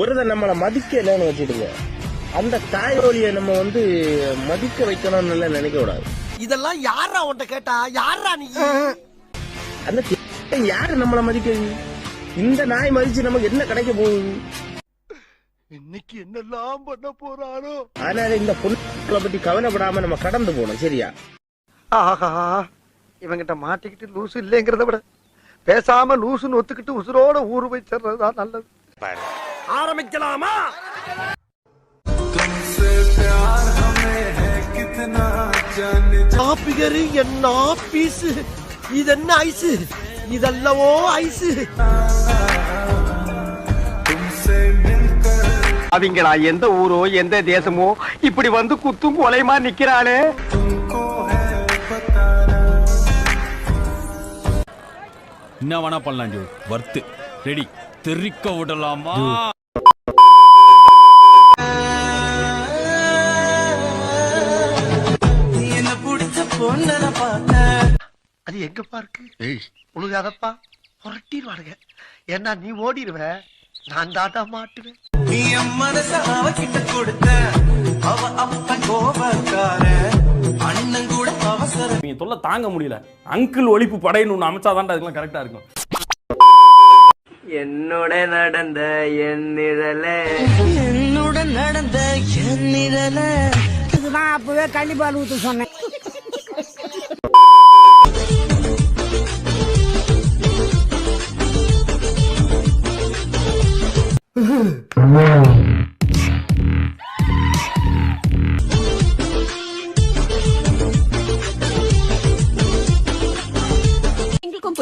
ஒருத்தன் நம்மளை மதிக்கலைன்னு வச்சுடுங்க அந்த தாயோலியை நம்ம வந்து மதிக்க வைக்கணும்னு எல்லாம் நினைக்க கூடாது. இதெல்லாம் யாரா உன்ட்ட கேட்டா? யாரா நீ? அந்த யாரு நம்மளை மதிக்கிறது? இந்த நாய் மதிச்சு நமக்கு என்ன கிடைக்க போகுது? இன்னைக்கு என்னெல்லாம் பண்ண போறாரோ அதனால இந்த பொண்ணு பத்தி கவலைப்படாம நம்ம கடந்து போகணும் சரியா? ஆஹா இவங்கிட்ட மாட்டிக்கிட்டு லூசு இல்லைங்கிறத விட பேசாம லூசுன்னு ஒத்துக்கிட்டு உசுரோட ஊரு போய் சேர்றதுதான் நல்லது. ஆரம்பிக்கலாமா? காப்பிகரு என்ன பீஸ் இது என்ன ஐஸ்? இதல்லவோ ஐஸ்? அவங்களா எந்த ஊரோ எந்த தேசமோ இப்படி வந்து குத்தும் கொலைமா நிக்கிறாளே? என்ன வேணா பண்ணலாம் ஜோ வர்த்து. ரெடி. தெறிக்க விடலாமா? அது எங்கப்பா இருக்கு உழுகாதப்பா புரட்டிடுவானுங்க. ஏன்னா நீ ஓடிடுவ. நான் தாட்டா மாட்டுவேன். நீ என் மனச அவகிட்ட கொடுத்த. அவ அப்ப கோபக்கார. அண்ணன் கூட அவசர நீங்க தொல்லை தாங்க முடியல. அங்கிள் ஒழிப்பு படைன்னு ஒண்ணு அமைச்சாதான்டா அதுக்கெல்லாம் கரெக்டா இருக்கும். என்னோட நடந்த என் நிழலே. என்னுடன் நடந்த என் நிழல. நான் அப்பவே கள்ளிப்பால் ஊத்த சொன்னேன்.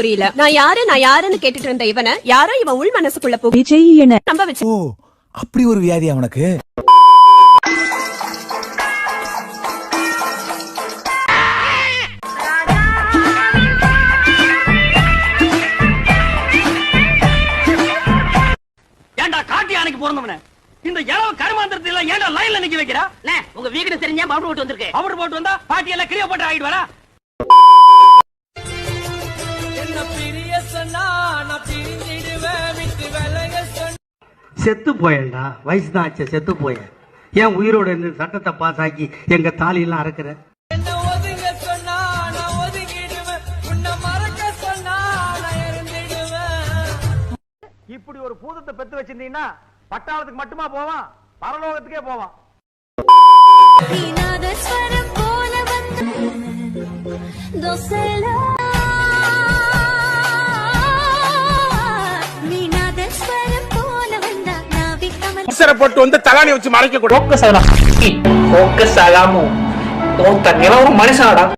புரியல. நான் யாரு? நான் யாருன்னு கேட்டுட்டு இருந்த இவனை யாரோ இவன் உள் மனசுக்குள்ள போய் விஜய் என நம்ப வச்சு ஓ அப்படி ஒரு வியாதி அவனுக்கு. ஏன்டா காட்டு யானைக்கு பிறந்தவன? இந்த இளவு கருமாந்திரத்தை எல்லாம் ஏன்டா லைன்ல நிக்க வைக்கிறா? உங்க வீடு தெரிஞ்சா பவுடர் போட்டு வந்திருக்கு. அவர் போட்டு வந்தா பாட்டி எல்லாம் கிளியோ போட்டு ஆயிடுவாரா செத்து போயேன்டா. வயசு தான் ஆச்சு செத்து போயேன். ஏன் உயிரோட இருந்து சட்டத்தை பாஸ் ஆக்கி எங்க தாலியெல்லாம் அறக்குற? இப்படி ஒரு பூதத்தை பெத்து வச்சிருந்தீங்கன்னா பட்டாளத்துக்கு மட்டுமா போவான்? பரலோகத்துக்கே போவான். வந்து தலானி வச்சு மறைக்க கூட மனுஷனாடா.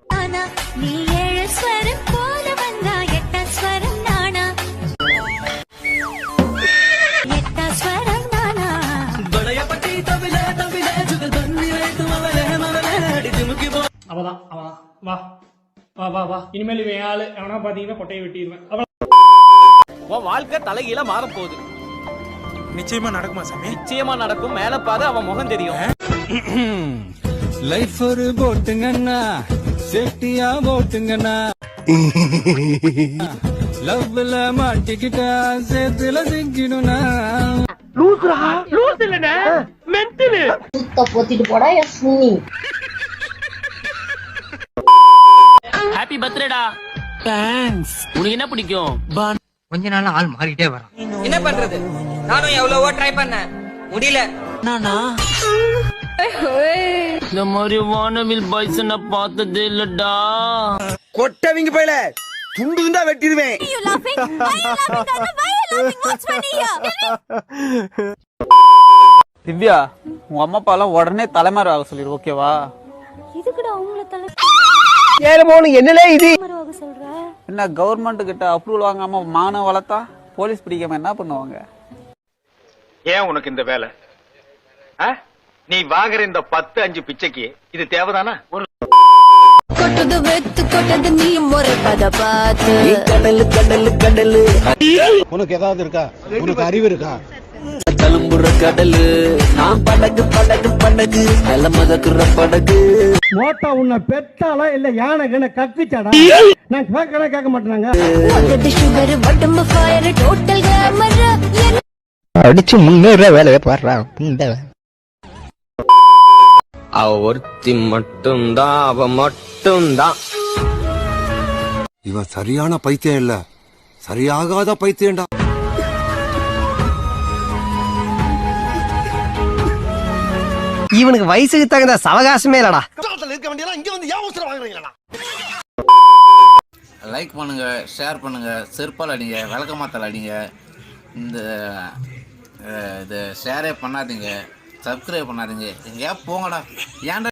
அவதான் அவதான். வா. வா வா வா. இனிமேல் இவன் ஆளு. எவனா பாத்தீங்கன்னா கொட்டையை வெட்டிடுவேன். உன் வாழ்க்கை தலைகீழ மாற போகுது நிச்சயமா நடக்குமா சாமி? நிச்சயமா நடக்கும். மேல பாரு அவன் முகம் தெரியும். லைஃப் ஒரு போட்டுங்கண்ணா. சேஃப்டியா போட்டுங்கண்ணா. லவ்ல மாட்டிக்கிட்டா சேத்துல சிக்கிடுனா போத்திட்டு போடா என் சுண்ணி ஹாப்பி பர்த்டேடா தேங்க்ஸ் உனக்கு என்ன பிடிக்கும்? கொஞ்ச நாள் ஆள் மாறிட்டே வரான். என்ன பண்றது? நானும் எவ்வளவோ ட்ரை பண்ணேன். முடியல. இந்த மாதிரி வானவில் பாய்ஸ் நான் பார்த்ததே இல்லடா. கொட்டவிங்க போயில துண்டு துண்டா வெட்டிடுவேன். திவ்யா உங்க அம்மா அப்பா எல்லாம் உடனே தலைமாறு ஆக சொல்லிடு ஓகேவா ஏழு மூணு என்னலே இது? என்ன கவர்மெண்ட் கிட்ட அப்ரூவல் வாங்காம மானம் வளர்த்தா? போலீஸ் பிடிக்காம என்ன பண்ணுவாங்க? ஏன் உனக்கு இந்த வேலை? நீ வாங்குற இந்த பத்து அஞ்சு பிச்சைக்கு இது தேவைதானா? ஒரு கொட்டது வெத்து கொட்டது நீ முறைப்பத பார்த்து. கடலு கடலு கடலு. உனக்கு ஏதாவது இருக்கா? உனக்கு அறிவு இருக்கா? தழும்புற கடலு. நான் படகு படகு படகு. நல்ல மதக்குற படகு. மோட்டா உன்னை பெத்தாளா இல்ல யானை கண்ண கக்குச்சாடா? நான் கேட்கறேன் கேட்க மாட்டேனாங்க. சுகர் உடம்பு ஃபயர் டோட்டல் கிளாமர் அடிச்சு முன்னேற வேலையை பாடுறா அவ ஒருத்தி மட்டும்தான் அவ மட்டும்தான். இவன் சரியான பைத்தியம் இல்ல. சரியாகாத பைத்தியம்டா. இவனுக்கு வயசுக்கு தகுந்த சவகாசமே இல்லடா. இருக்க வேண்டியலாம் இங்க வந்து ஏன் வாங்குறீங்களா லைக் பண்ணுங்க ஷேர் பண்ணுங்க செருப்பால் அடிங்க விளக்கமாத்தால் அடிங்க. இந்த இது ஷேரே பண்ணாதீங்க. சப்ஸ்கிரைப் பண்ணாதீங்க. எங்கேயா போங்கடா. ஏன்டா